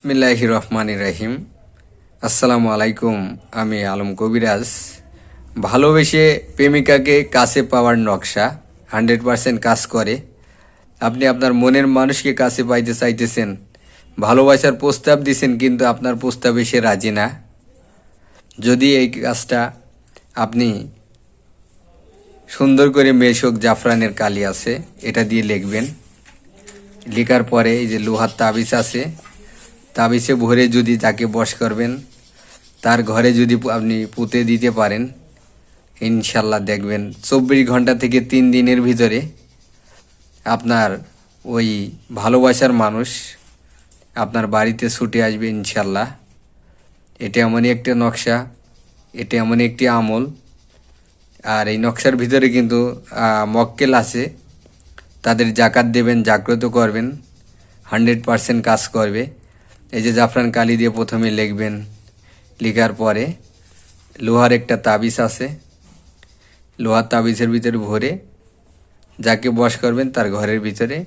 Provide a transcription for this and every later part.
বিসমিল্লাহি রহমান রাহিম। আসসালামু আলাইকুম, আমি আলম কবিরাজ। ভালোবেসে প্রেমিকাকে কাছে পাওয়ার নকশা, হান্ড্রেড পার্সেন্ট কাজ করে। আপনি আপনার মনের মানুষকে কাছে পাইতে চাইতেছেন, ভালোবাসার প্রস্তাব দিছেন, কিন্তু আপনার প্রস্তাবে সে রাজি না। যদি এই কাজটা আপনি সুন্দর করে মেশক জাফরানের কালি আছে, এটা দিয়ে লিখবেন। লেখার পরে এই যে লোহার তাবিজ আছে তাবিজে ভরে যদি তাকে বশ করবেন, তার ঘরে যদি আপনি পুঁতে দিতে পারেন, ইনশাল্লাহ দেখবেন। চব্বিশ ঘণ্টা থেকে তিন দিনের ভিতরে আপনার ওই ভালোবাসার মানুষ আপনার বাড়িতে ছুটে আসবে ইনশাল্লাহ। এটা এমনই একটা নকশা, এটা এমনই একটি আমল। আর এই নকশার ভিতরে কিন্তু মক্কেল আছে। তাদের জাকাত দেবেন, জাগ্রত করবেন, হান্ড্রেড পারসেন্ট কাজ করবে। এই যে জাফরান কালি দিয়ে প্রথমে লিখবেন, লেখার পরে লোহার একটা তাবিজ আছে। লোহার তাবিজের ভিতরে ভরে যাকে বস করবেন তার ঘরের ভিতরে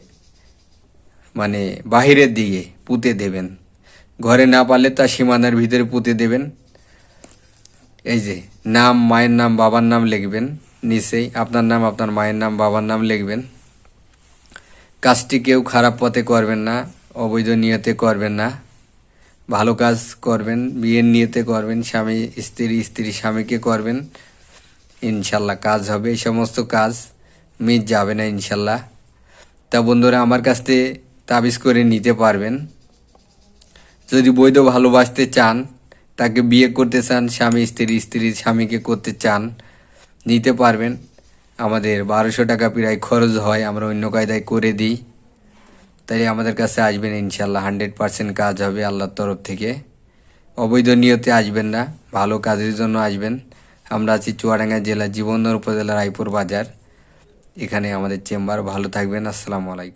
মানে বাহিরের দিকে পুঁতে দেবেন। ঘরে না পারলে তার সীমানার ভিতরে পুঁতে দেবেন। এই যে নাম, মায়ের নাম, বাবার নাম লিখবেন নিচেই। আপনার নাম, আপনার মায়ের নাম, বাবার নাম লিখবেন। কাজটি কেউ খারাপ পথে করবেন না, অবৈধ নিয়তে করবেন না। ভালো কাজ করবেন, বিয়ের নিয়েতে করবেন, স্বামী, স্ত্রী স্ত্রী স্বামীকে করবেন, ইনশাল্লাহ কাজ হবে, এই সমস্ত কাজ মিট যাবে না ইনশাল্লাহ। তা বন্ধুরা, আমার কাছ থেকে তাবিজ করে নিতে পারবেন। যদি বৈধ ভালোবাসতে চান, তাকে বিয়ে করতে চান, স্বামী, স্ত্রী স্ত্রী স্বামীকে করতে চান, নিতে পারবেন। আমাদের বারোশো টাকা প্রায় খরচ হয়, আমরা অন্য কায়দায় করে দিই। তাই আমাদের কাছে আসবেন ইনশাল্লাহ হান্ড্রেড পারসেন্ট কাজ হবে আল্লাহর তরফ থেকে। অবৈধ নিয়তে আসবেন না, ভালো কাজের জন্য আসবেন। আমরা আছি চুয়াডাঙ্গা জেলা, জীবনদর উপজেলার রায়পুর বাজার। এখানে আমাদের চেম্বার, ভালো থাকবেন, আসসালামু আলাইকুম।